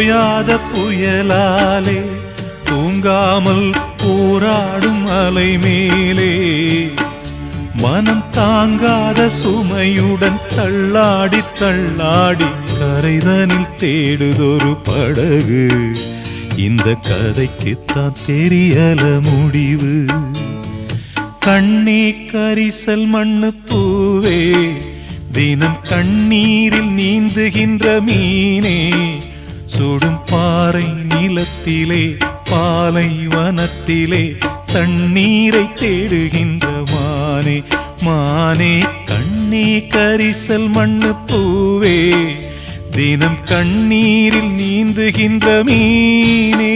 ஓயாத புயலாலே தூங்காமல் போராடும் அலை மேலே. மனம் தாங்காத சுமையுடன் தள்ளாடி தள்ளாடி கரைதனில் தேடுதொரு படகு. இந்த கதைக்குத்தான் தெரியல முடிவு. கண்ணே கரிசல் மண்ணு பூவே தினம் கண்ணீரில் நீந்துகின்ற மீனே. சுடும் பாறை நிலத்திலே பாலை வனத்திலே தண்ணீரை தேடுகின்ற மானே மானே கண்ணே கரிசல் மண்ணு பூவே தினம் கண்ணீரில் நீந்துகின்ற மீனே.